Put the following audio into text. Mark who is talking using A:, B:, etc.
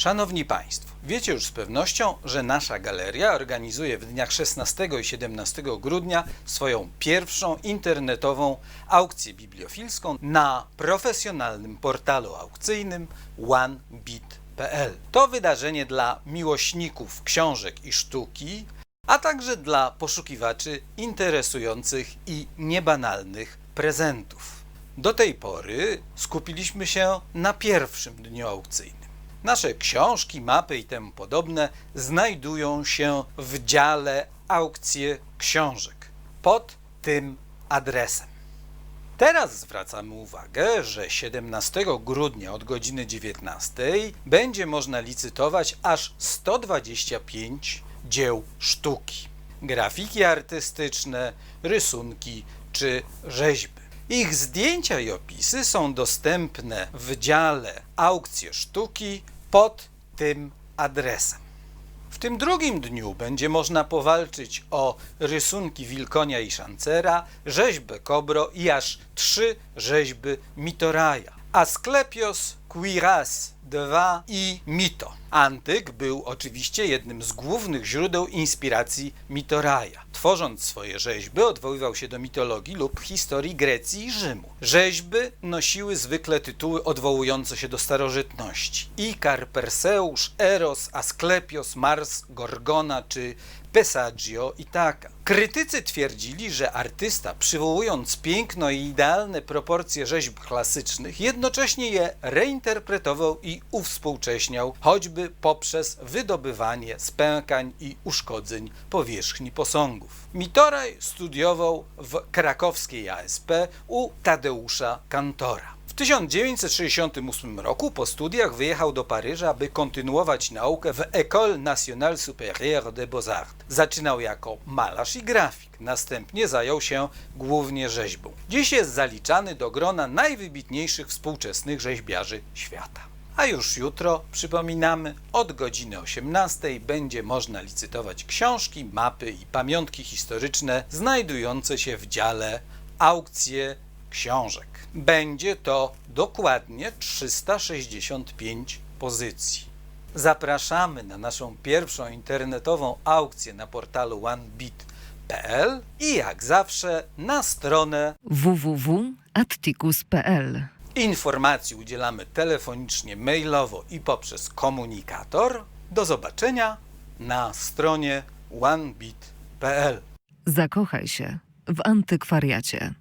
A: Szanowni Państwo, wiecie już z pewnością, że nasza galeria organizuje w dniach 16 i 17 grudnia swoją pierwszą internetową aukcję bibliofilską na profesjonalnym portalu aukcyjnym onebit.pl. To wydarzenie dla miłośników książek i sztuki, a także dla poszukiwaczy interesujących i niebanalnych prezentów. Do tej pory skupiliśmy się na pierwszym dniu aukcyjnym. Nasze książki, mapy i temu podobne znajdują się w dziale aukcje książek pod tym adresem. Teraz zwracamy uwagę, że 17 grudnia od godziny 19 będzie można licytować aż 125 dzieł sztuki. Grafiki artystyczne, rysunki czy rzeźby. Ich zdjęcia i opisy są dostępne w dziale aukcje sztuki pod tym adresem. W tym drugim dniu będzie można powalczyć o rysunki Wilkonia i Szancera, rzeźbę Kobro i aż trzy rzeźby Mitoraja. Asklepios, Quiras II i Mito. Antyk był oczywiście jednym z głównych źródeł inspiracji Mitoraja. Tworząc swoje rzeźby odwoływał się do mitologii lub historii Grecji i Rzymu. Rzeźby nosiły zwykle tytuły odwołujące się do starożytności. Ikar, Perseusz, Eros, Asklepios, Mars, Gorgona czy Pesaggio i Taka. Krytycy twierdzili, że artysta, przywołując piękno i idealne proporcje rzeźb klasycznych, jednocześnie je reinterpretował uwspółcześniał, choćby poprzez wydobywanie spękań i uszkodzeń powierzchni posągów. Mitoraj studiował w krakowskiej ASP u Tadeusza Kantora. W 1968 roku po studiach wyjechał do Paryża, by kontynuować naukę w École Nationale Supérieure des Beaux-Arts. Zaczynał jako malarz i grafik, następnie zajął się głównie rzeźbą. Dziś jest zaliczany do grona najwybitniejszych współczesnych rzeźbiarzy świata. A już jutro, przypominamy, od godziny 18 będzie można licytować książki, mapy i pamiątki historyczne znajdujące się w dziale aukcje książek. Będzie to dokładnie 365 pozycji. Zapraszamy na naszą pierwszą internetową aukcję na portalu onebit.pl i jak zawsze na stronę
B: www.atticus.pl
A: Informacji udzielamy telefonicznie, mailowo i poprzez komunikator. Do zobaczenia na stronie onebit.pl.
B: Zakochaj się w antykwariacie.